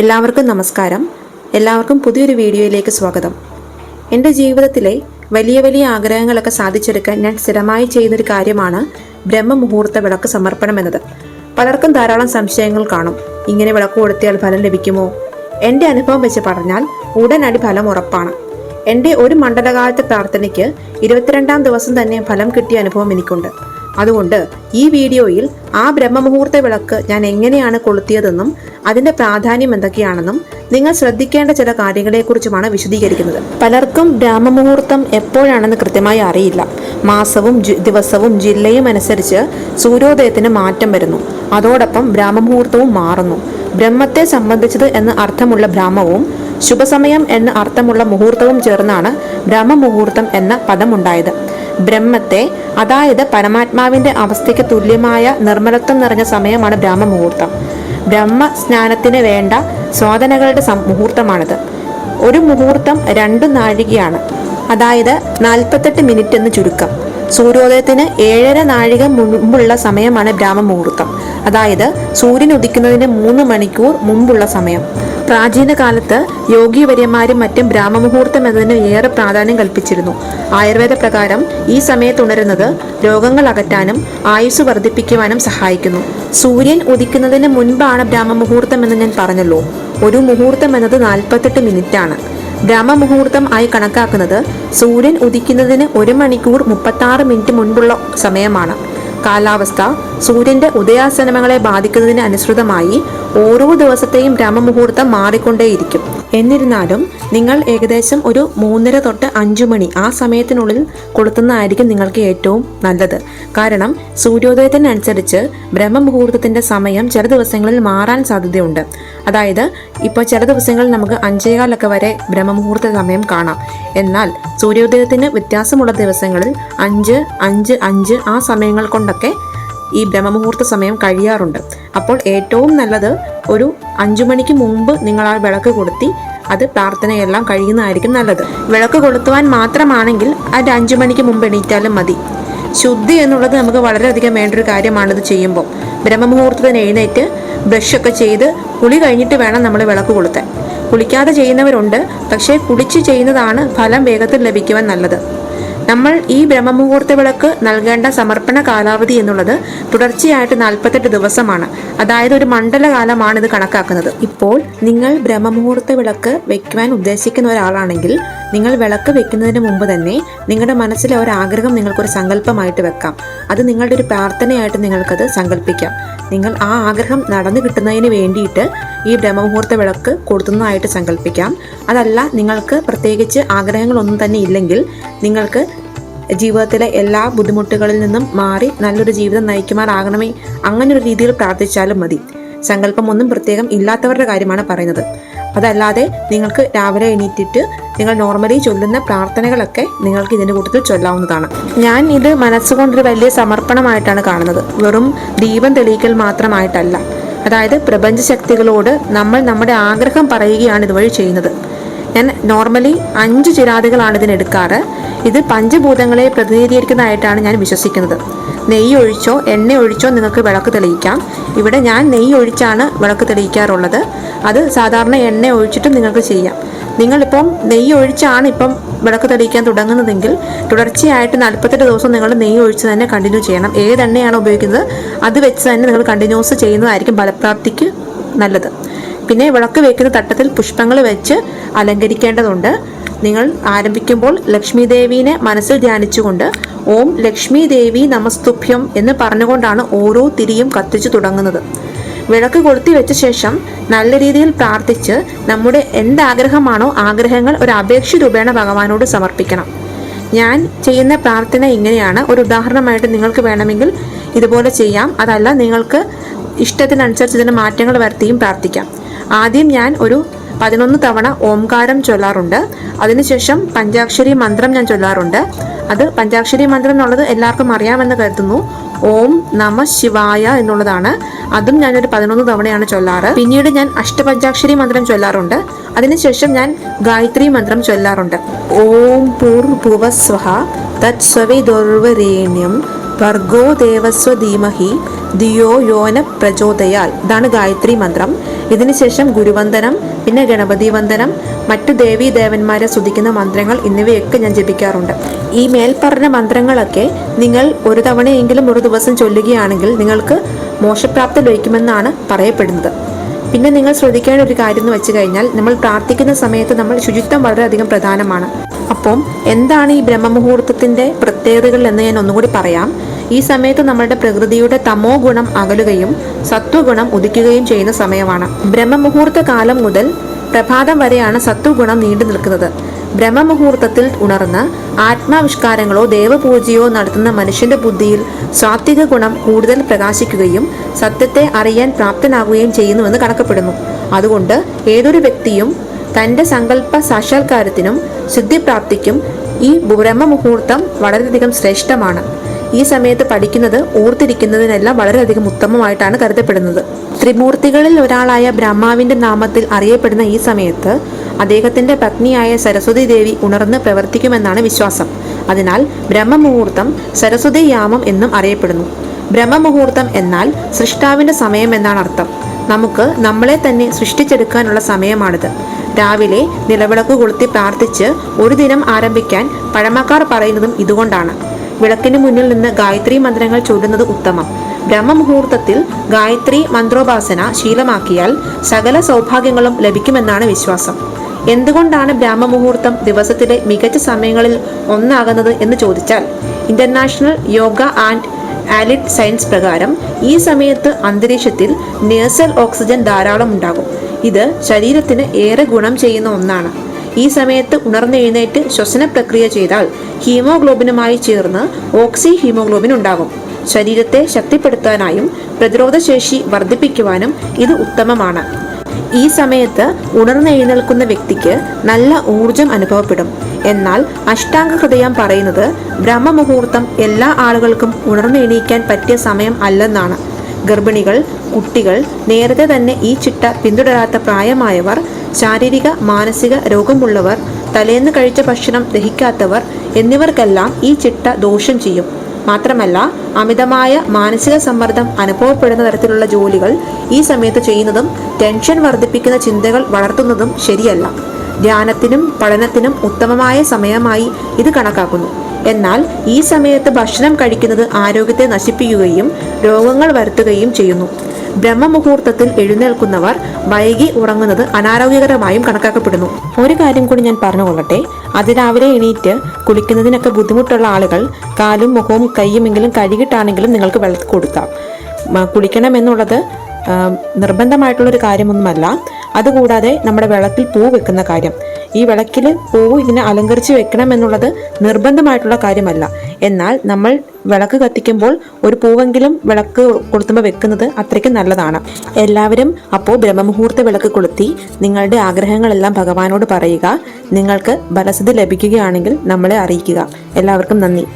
എല്ലാവർക്കും നമസ്കാരം. എല്ലാവർക്കും പുതിയൊരു വീഡിയോയിലേക്ക് സ്വാഗതം. എന്റെ ജീവിതത്തിലെ വലിയ വലിയ ആഗ്രഹങ്ങളൊക്കെ സാധിച്ചെടുക്കാൻ ഞാൻ സ്ഥിരമായി ചെയ്യുന്നൊരു കാര്യമാണ് ബ്രഹ്മമുഹൂർത്ത വിളക്ക് സമർപ്പണം എന്നത് പലർക്കും ധാരാളം സംശയങ്ങൾ കാണും. ഇങ്ങനെ വിളക്ക് കൊടുത്തിയാൽ ഫലം ലഭിക്കുമോ? എന്റെ അനുഭവം വെച്ച് പറഞ്ഞാൽ ഉടനടി ഫലം ഉറപ്പാണ്. എന്റെ ഒരു മണ്ഡലകാലത്തെ പ്രാർത്ഥനയ്ക്ക് ഇരുപത്തിരണ്ടാം ദിവസം തന്നെ ഫലം കിട്ടിയ അനുഭവം എനിക്കുണ്ട്. അതുകൊണ്ട് ഈ വീഡിയോയിൽ ആ ബ്രഹ്മമുഹൂർത്ത വിളക്ക് ഞാൻ എങ്ങനെയാണ് കൊളുത്തിയതെന്നും അതിന്റെ പ്രാധാന്യം എന്തൊക്കെയാണെന്നും നിങ്ങൾ ശ്രദ്ധിക്കേണ്ട ചില കാര്യങ്ങളെക്കുറിച്ചുമാണ് വിശദീകരിക്കുന്നത്. പലർക്കും ബ്രഹ്മമുഹൂർത്തം എപ്പോഴാണെന്ന് കൃത്യമായി അറിയില്ല. മാസവും ദിവസവും ജില്ലയും അനുസരിച്ച് സൂര്യോദയത്തിന് മാറ്റം വരുന്നു. അതോടൊപ്പം ബ്രഹ്മമുഹൂർത്തവും മാറുന്നു. ബ്രഹ്മത്തെ സംബന്ധിച്ചത് എന്ന് അർത്ഥമുള്ള ബ്രഹ്മവും ശുഭസമയം എന്ന് അർത്ഥമുള്ള മുഹൂർത്തവും ചേർന്നാണ് ബ്രഹ്മമുഹൂർത്തം എന്ന പദമുണ്ടായത്. ബ്രഹ്മത്തെ അതായത് പരമാത്മാവിന്റെ അവസ്ഥയ്ക്ക് തുല്യമായ നിർമ്മലത്വം നിറഞ്ഞ സമയമാണ് ബ്രഹ്മമുഹൂർത്തം. ബ്രഹ്മ സ്നാനത്തിന് വേണ്ട സ്വാധനകളുടെ സം- മുഹൂർത്തമാണിത്. ഒരു മുഹൂർത്തം രണ്ടു നാഴികയാണ്. അതായത് നാൽപ്പത്തെട്ട് മിനിറ്റ് എന്ന് ചുരുക്കം. സൂര്യോദയത്തിന് ഏഴര നാഴിക മുമ്പുള്ള സമയമാണ് ബ്രാഹ്മമുഹൂർത്തം. അതായത് സൂര്യൻ ഉദിക്കുന്നതിന് മൂന്ന് മണിക്കൂർ മുമ്പുള്ള സമയം. പ്രാചീന കാലത്ത് യോഗിവര്യന്മാരും മറ്റും ബ്രാഹ്മമുഹൂർത്തം എന്നതിന് ഏറെ പ്രാധാന്യം കൽപ്പിച്ചിരുന്നു. ആയുർവേദ പ്രകാരം ഈ സമയത്ത് ഉണരുന്നത് രോഗങ്ങൾ അകറ്റാനും ആയുസ് വർദ്ധിപ്പിക്കുവാനും സഹായിക്കുന്നു. സൂര്യൻ ഉദിക്കുന്നതിന് മുൻപാണ് ബ്രാഹ്മമുഹൂർത്തം എന്ന് ഞാൻ പറഞ്ഞല്ലോ. ഒരു മുഹൂർത്തം എന്നത് നാൽപ്പത്തെട്ട് മിനിറ്റ് ആണ് ബ്രഹ്മമുഹൂർത്തം ആയി കണക്കാക്കുന്നത് സൂര്യൻ ഉദിക്കുന്നതിന് ഒരു മണിക്കൂർ മുപ്പത്തി ആറ് മിനിറ്റ് മുൻപുള്ള സമയമാണ്. കാലാവസ്ഥ സൂര്യന്റെ ഉദയാസനമങ്ങളെ ബാധിക്കുന്നതിന് അനുസൃതമായി ഓരോ ദിവസത്തെയും ബ്രഹ്മമുഹൂർത്തം മാറിക്കൊണ്ടേയിരിക്കും. എന്നിരുന്നാലും നിങ്ങൾ ഏകദേശം ഒരു മൂന്നര തൊട്ട് അഞ്ചു മണി ആ സമയത്തിനുള്ളിൽ കൊളുത്തുന്നതായിരിക്കും നിങ്ങൾക്ക് ഏറ്റവും നല്ലത്. കാരണം സൂര്യോദയത്തിനനുസരിച്ച് ബ്രഹ്മമുഹൂർത്തത്തിന്റെ സമയം ചില ദിവസങ്ങളിൽ മാറാൻ സാധ്യതയുണ്ട്. അതായത് ഇപ്പോൾ ചില ദിവസങ്ങളിൽ നമുക്ക് അഞ്ചേകാലൊക്കെ വരെ ബ്രഹ്മമുഹൂർത്ത സമയം കാണാം. എന്നാൽ സൂര്യോദയത്തിന് വ്യത്യാസമുള്ള ദിവസങ്ങളിൽ അഞ്ച് അഞ്ച് അഞ്ച് ആ സമയങ്ങൾ കൊണ്ടൊക്കെ ഈ ബ്രഹ്മമുഹൂർത്ത സമയം കഴിയാറുണ്ട്. അപ്പോൾ ഏറ്റവും നല്ലത് ഒരു അഞ്ചു മണിക്ക് മുമ്പ് നിങ്ങൾ ആ വിളക്ക് കൊളുത്തി അത് പ്രാർത്ഥനയെല്ലാം കഴിയുന്നതായിരിക്കും നല്ലത്. വിളക്ക് കൊളുത്തുവാൻ മാത്രമാണെങ്കിൽ അത് അഞ്ചു മണിക്ക് മുമ്പ് എണീറ്റാലും മതി. ശുദ്ധി എന്നുള്ളത് നമുക്ക് വളരെയധികം വേണ്ട ഒരു കാര്യമാണ് ചെയ്യുമ്പോൾ. ബ്രഹ്മമുഹൂർത്തത്തിന് എഴുന്നേറ്റ് ബ്രഷൊക്കെ ചെയ്ത് കുളി കഴിഞ്ഞിട്ട് വേണം നമ്മൾ വിളക്ക് കൊളുത്താൻ. കുളിക്കാതെ ചെയ്യുന്നവരുണ്ട് പക്ഷേ കുളിച്ച് ചെയ്യുന്നതാണ് ഫലം വേഗത്തിൽ ലഭിക്കുവാൻ നല്ലത്. നമ്മൾ ഈ ബ്രഹ്മമുഹൂർത്ത വിളക്ക് നൽകേണ്ട സമർപ്പണ കാലാവധി എന്നുള്ളത് തുടർച്ചയായിട്ട് നാൽപ്പത്തെട്ട് ദിവസമാണ്. അതായത് ഒരു മണ്ഡലകാലമാണ് ഇത് കണക്കാക്കുന്നത്. ഇപ്പോൾ നിങ്ങൾ ബ്രഹ്മമുഹൂർത്ത വിളക്ക് വെക്കുവാൻ ഉദ്ദേശിക്കുന്ന ഒരാളാണെങ്കിൽ നിങ്ങൾ വിളക്ക് വെക്കുന്നതിന് മുമ്പ് തന്നെ നിങ്ങളുടെ മനസ്സിലെ ഒരു ആഗ്രഹം നിങ്ങൾക്കൊരു സങ്കല്പമായിട്ട് വെക്കാം. അത് നിങ്ങളുടെ ഒരു പ്രാർത്ഥനയായിട്ട് നിങ്ങൾക്കത് സങ്കല്പിക്കാം. നിങ്ങൾ ആ ആഗ്രഹം നടന്നു കിട്ടുന്നതിന് വേണ്ടിയിട്ട് ഈ ബ്രഹ്മമുഹൂർത്ത വിളക്ക് കൊടുത്തുന്നതായിട്ട് സങ്കല്പിക്കാം. അതല്ല നിങ്ങൾക്ക് പ്രത്യേകിച്ച് ആഗ്രഹങ്ങളൊന്നും തന്നെ ഇല്ലെങ്കിൽ നിങ്ങൾക്ക് ജീവിതത്തിലെ എല്ലാ ബുദ്ധിമുട്ടുകളിൽ നിന്നും മാറി നല്ലൊരു ജീവിതം നയിക്കുമാറാകണമേ. അങ്ങനെ ഒരു രീതിയിൽ പ്രാർത്ഥിച്ചാലും മതി. സങ്കല്പം ഒന്നും പ്രത്യേകം ഇല്ലാത്തവരുടെ കാര്യമാണ് പറയുന്നത്. അതല്ലാതെ നിങ്ങൾക്ക് രാവിലെ എണീറ്റിട്ട് നിങ്ങൾ നോർമലി ചൊല്ലുന്ന പ്രാർത്ഥനകളൊക്കെ നിങ്ങൾക്ക് ഇതിന്റെ കൂട്ടത്തിൽ ചൊല്ലാവുന്നതാണ്. ഞാൻ ഇത് മനസ്സുകൊണ്ടൊരു വലിയ സമർപ്പണമായിട്ടാണ് കാണുന്നത്. വെറും ദീപം തെളിയിക്കൽ മാത്രമായിട്ടല്ല. അതായത് പ്രപഞ്ച ശക്തികളോട് നമ്മൾ നമ്മുടെ ആഗ്രഹം പറയുകയാണ് ഇതുവഴി ചെയ്യുന്നത്. ഞാൻ നോർമലി അഞ്ച് ചിരാതുകളാണ് ഇതിനെടുക്കാറ്. ഇത് പഞ്ചഭൂതങ്ങളെ പ്രതിനിധീകരിക്കുന്നതായിട്ടാണ് ഞാൻ വിശ്വസിക്കുന്നത്. നെയ്യ് ഒഴിച്ചോ എണ്ണ ഒഴിച്ചോ നിങ്ങൾക്ക് വിളക്ക് തെളിയിക്കാം. ഇവിടെ ഞാൻ നെയ്യ് ഒഴിച്ചാണ് വിളക്ക് തെളിയിക്കാറുള്ളത്. അത് സാധാരണ എണ്ണ ഒഴിച്ചിട്ട് നിങ്ങൾക്ക് ചെയ്യാം. നിങ്ങളിപ്പം നെയ്യ് ഒഴിച്ചാണ് ഇപ്പം വിളക്ക് തെളിയിക്കാൻ തുടങ്ങുന്നതെങ്കിൽ തുടർച്ചയായിട്ട് നാൽപ്പത്തെട്ട് ദിവസം നിങ്ങൾ നെയ്യ് ഒഴിച്ച് തന്നെ കണ്ടിന്യൂ ചെയ്യണം. ഏത് എണ്ണയാണോ ഉപയോഗിക്കുന്നത് അത് വെച്ച് തന്നെ നിങ്ങൾ കണ്ടിന്യൂസ് ചെയ്യുന്നതായിരിക്കും ഫലപ്രാപ്തിക്ക് നല്ലത്. പിന്നെ വിളക്ക് വെക്കുന്ന തട്ടത്തിൽ പുഷ്പങ്ങൾ വെച്ച് അലങ്കരിക്കേണ്ടതുണ്ട്. നിങ്ങൾ ആരംഭിക്കുമ്പോൾ ലക്ഷ്മി ദേവീനെ മനസ്സിൽ ധ്യാനിച്ചുകൊണ്ട് ഓം ലക്ഷ്മി ദേവി നമസ്തുഭ്യം എന്ന് പറഞ്ഞുകൊണ്ടാണ് ഓരോ തിരിയും കത്തിച്ചു തുടങ്ങുന്നത്. വിളക്ക് കൊളുത്തി വെച്ച ശേഷം നല്ല രീതിയിൽ പ്രാർത്ഥിച്ച് നമ്മുടെ എന്താഗ്രഹമാണോ ആഗ്രഹങ്ങൾ ഒരു അപേക്ഷ രൂപേണ ഭഗവാനോട് സമർപ്പിക്കണം. ഞാൻ ചെയ്യുന്ന പ്രാർത്ഥന ഇങ്ങനെയാണ്. ഒരു ഉദാഹരണമായിട്ട് നിങ്ങൾക്ക് വേണമെങ്കിൽ ഇതുപോലെ ചെയ്യാം. അതല്ല നിങ്ങൾക്ക് ഇഷ്ടത്തിനനുസരിച്ച് ഇതിന് മാറ്റങ്ങൾ വരുത്തിയും പ്രാർത്ഥിക്കാം. ആദ്യം ഞാൻ ഒരു പതിനൊന്ന് തവണ ഓംകാരം ചൊല്ലാറുണ്ട്. അതിനുശേഷം പഞ്ചാക്ഷരി മന്ത്രം ഞാൻ ചൊല്ലാറുണ്ട്. അത് പഞ്ചാക്ഷരി മന്ത്രം എന്നുള്ളത് എല്ലാവർക്കും അറിയാമെന്ന് കരുതുന്നു. ഓം നമ ശിവായ എന്നുള്ളതാണ്. അതും ഞാനൊരു പതിനൊന്ന് തവണയാണ് ചൊല്ലാറ്. പിന്നീട് ഞാൻ അഷ്ടപഞ്ചാക്ഷരി മന്ത്രം ചൊല്ലാറുണ്ട്. അതിനുശേഷം ഞാൻ ഗായത്രി മന്ത്രം ചൊല്ലാറുണ്ട്. ഓം പൂർഭുവസ്വഹ തത്സ്വവിദുർവരേണ്യം ഭർഗോ ദേവസ്വ ധീമഹി ദിയോ യോന പ്രചോദയാൽ. ഇതാണ് ഗായത്രി മന്ത്രം. ഇതിനുശേഷം ഗുരുവന്ദനം പിന്നെ ഗണപതി വന്ദനം മറ്റു ദേവീ ദേവന്മാരെ സ്തുതിക്കുന്ന മന്ത്രങ്ങൾ എന്നിവയൊക്കെ ഞാൻ ജപിക്കാറുണ്ട്. ഈ മേൽപ്പറഞ്ഞ മന്ത്രങ്ങളൊക്കെ നിങ്ങൾ ഒരു തവണയെങ്കിലും ഒരു ദിവസം ചൊല്ലുകയാണെങ്കിൽ നിങ്ങൾക്ക് മോശപ്രാപ്തി ലഭിക്കുമെന്നാണ് പറയപ്പെടുന്നത്. പിന്നെ നിങ്ങൾ ശ്രദ്ധിക്കേണ്ട ഒരു കാര്യം എന്ന് വെച്ച് കഴിഞ്ഞാൽ നമ്മൾ പ്രാർത്ഥിക്കുന്ന സമയത്ത് നമ്മൾ ശുചിത്വം വളരെയധികം പ്രധാനമാണ്. അപ്പം എന്താണ് ഈ ബ്രഹ്മമുഹൂർത്തത്തിന്റെ പ്രത്യേകതകൾ എന്ന് ഞാൻ ഒന്നുകൂടി പറയാം. ഈ സമയത്ത് നമ്മളുടെ പ്രകൃതിയുടെ തമോ ഗുണം അകലുകയും സത്വഗുണം ഉദിക്കുകയും ചെയ്യുന്ന സമയമാണ്. ബ്രഹ്മമുഹൂർത്ത കാലം മുതൽ പ്രഭാതം വരെയാണ് സത്വഗുണം നീണ്ടു നിൽക്കുന്നത്. ബ്രഹ്മമുഹൂർത്തത്തിൽ ഉണർന്ന് ആത്മാവിഷ്കാരങ്ങളോ ദേവപൂജയോ നടത്തുന്ന മനുഷ്യന്റെ ബുദ്ധിയിൽ സാത്വിക ഗുണം കൂടുതൽ പ്രകാശിക്കുകയും സത്യത്തെ അറിയാൻ പ്രാപ്തനാകുകയും ചെയ്യുന്നുവെന്ന് കണക്കപ്പെടുന്നു. അതുകൊണ്ട് ഏതൊരു വ്യക്തിയും തന്റെ സങ്കല്പ സാക്ഷാത്കാരത്തിനും സിദ്ധിപ്രാപ്തിക്കും ഈ ബ്രഹ്മമുഹൂർത്തം വളരെയധികം ശ്രേഷ്ഠമാണ്. ഈ സമയത്ത് പഠിക്കുന്നത് ഓർത്തിരിക്കുന്നതിനെല്ലാം വളരെയധികം ഉത്തമമായിട്ടാണ് കരുതപ്പെടുന്നത്. ത്രിമൂർത്തികളിൽ ഒരാളായ ബ്രഹ്മാവിന്റെ നാമത്തിൽ അറിയപ്പെടുന്ന ഈ സമയത്ത് അദ്ദേഹത്തിന്റെ പത്നിയായ സരസ്വതി ദേവി ഉണർന്ന് പ്രവർത്തിക്കുമെന്നാണ് വിശ്വാസം. അതിനാൽ ബ്രഹ്മമുഹൂർത്തം സരസ്വതി യാമം എന്നും അറിയപ്പെടുന്നു. ബ്രഹ്മമുഹൂർത്തം എന്നാൽ സൃഷ്ടാവിന്റെ സമയം എന്നാണ് അർത്ഥം. നമുക്ക് നമ്മളെ തന്നെ സൃഷ്ടിച്ചെടുക്കാനുള്ള സമയമാണിത്. രാവിലെ നിലവിളക്ക് കൊളുത്തി പ്രാർത്ഥിച്ച് ഒരു ദിനം ആരംഭിക്കാൻ പഴമക്കാർ പറയുന്നതും ഇതുകൊണ്ടാണ്. വിളക്കിന് മുന്നിൽ നിന്ന് ഗായത്രി മന്ത്രങ്ങൾ ചൊല്ലുന്നത് ഉത്തമം. ബ്രഹ്മമുഹൂർത്തത്തിൽ ഗായത്രി മന്ത്രോപാസന ശീലമാക്കിയാൽ സകല സൗഭാഗ്യങ്ങളും ലഭിക്കുമെന്നാണ് വിശ്വാസം. എന്തുകൊണ്ടാണ് ബ്രഹ്മമുഹൂർത്തം ദിവസത്തിലെ മികച്ച സമയങ്ങളിൽ ഒന്നാകുന്നത് എന്ന് ചോദിച്ചാൽ international yoga and allied science പ്രകാരം ഈ സമയത്ത് അന്തരീക്ഷത്തിൽ നേഴ്സൽ ഓക്സിജൻ ധാരാളം ഉണ്ടാകും. ഇത് ശരീരത്തിന് ഏറെ ഗുണം ചെയ്യുന്ന ഒന്നാണ്. ഈ സമയത്ത് ഉണർന്നെഴുന്നേറ്റ് ശ്വസന പ്രക്രിയ ചെയ്താൽ ഹീമോഗ്ലോബിനുമായി ചേർന്ന് ഓക്സി ഹീമോഗ്ലോബിൻ ഉണ്ടാകും. ശരീരത്തെ ശക്തിപ്പെടുത്താനായും പ്രതിരോധശേഷി വർദ്ധിപ്പിക്കുവാനും ഇത് ഉത്തമമാണ്. ഈ സമയത്ത് ഉണർന്നെഴുന്നേൽക്കുന്ന വ്യക്തിക്ക് നല്ല ഊർജം അനുഭവപ്പെടും. എന്നാൽ അഷ്ടാംഗ ഹൃദയം പറയുന്നത് ബ്രഹ്മമുഹൂർത്തം എല്ലാ ആളുകൾക്കും ഉണർന്നെണീക്കാൻ പറ്റിയ സമയം അല്ലെന്നാണ്. ഗർഭിണികൾ കുട്ടികൾ നേരത്തെ തന്നെ ഈ ചിട്ട പിന്തുടരാത്ത പ്രായമായവർ ശാരീരിക മാനസിക രോഗമുള്ളവർ തലേന്ന് കഴിച്ച ഭക്ഷണം ദഹിക്കാത്തവർ എന്നിവർക്കെല്ലാം ഈ ചിട്ട ദോഷം ചെയ്യും. മാത്രമല്ല അമിതമായ മാനസിക സമ്മർദ്ദം അനുഭവപ്പെടുന്ന തരത്തിലുള്ള ജോലികൾ ഈ സമയത്ത് ചെയ്യുന്നതും ടെൻഷൻ വർദ്ധിപ്പിക്കുന്ന ചിന്തകൾ വളർത്തുന്നതും ശരിയല്ല. ധ്യാനത്തിനും പഠനത്തിനും ഉത്തമമായ സമയമായി ഇത് കണക്കാക്കുന്നു. എന്നാൽ ഈ സമയത്ത് ഭക്ഷണം കഴിക്കുന്നത് ആരോഗ്യത്തെ നശിപ്പിക്കുകയും രോഗങ്ങൾ വരുത്തുകയും ചെയ്യുന്നു. ബ്രഹ്മമുഹൂർത്തത്തിൽ എഴുന്നേൽക്കുന്നവർ വൈകി ഉറങ്ങുന്നത് അനാരോഗ്യകരമായും കണക്കാക്കപ്പെടുന്നു. ഒരു കാര്യം കൂടി ഞാൻ പറഞ്ഞുകൊള്ളട്ടെ. അതിരാവിലെ എണീറ്റ് കുളിക്കുന്നതിനൊക്കെ ബുദ്ധിമുട്ടുള്ള ആളുകൾ കാലും മുഖവും കൈയുമെങ്കിലും കഴുകിയിട്ടാണെങ്കിലും നിങ്ങൾക്ക് വെള്ളത്തിൽ കൊടുക്കാം. കുളിക്കണമെന്നുള്ളത് നിർബന്ധമായിട്ടുള്ളൊരു കാര്യമൊന്നുമല്ല. അതുകൂടാതെ നമ്മുടെ വെള്ളത്തിൽ പൂ വെക്കുന്ന കാര്യം. ഈ വിളക്കിൽ പൂവ് ഇതിനെ അലങ്കരിച്ച് വെക്കണം എന്നുള്ളത് നിർബന്ധമായിട്ടുള്ള കാര്യമല്ല. എന്നാൽ നമ്മൾ വിളക്ക് കത്തിക്കുമ്പോൾ ഒരു പൂവെങ്കിലും വിളക്ക് കൊളുത്തുമ്പോൾ വെക്കുന്നത് അത്രയ്ക്ക് നല്ലതാണ്. എല്ലാവരും അപ്പോൾ ബ്രഹ്മമുഹൂർത്ത വിളക്ക് കൊളുത്തി നിങ്ങളുടെ ആഗ്രഹങ്ങളെല്ലാം ഭഗവാനോട് പറയുക. നിങ്ങൾക്ക് ഫലസിദ്ധി ലഭിക്കുകയാണെങ്കിൽ നമ്മളെ അറിയിക്കുക. എല്ലാവർക്കും നന്ദി.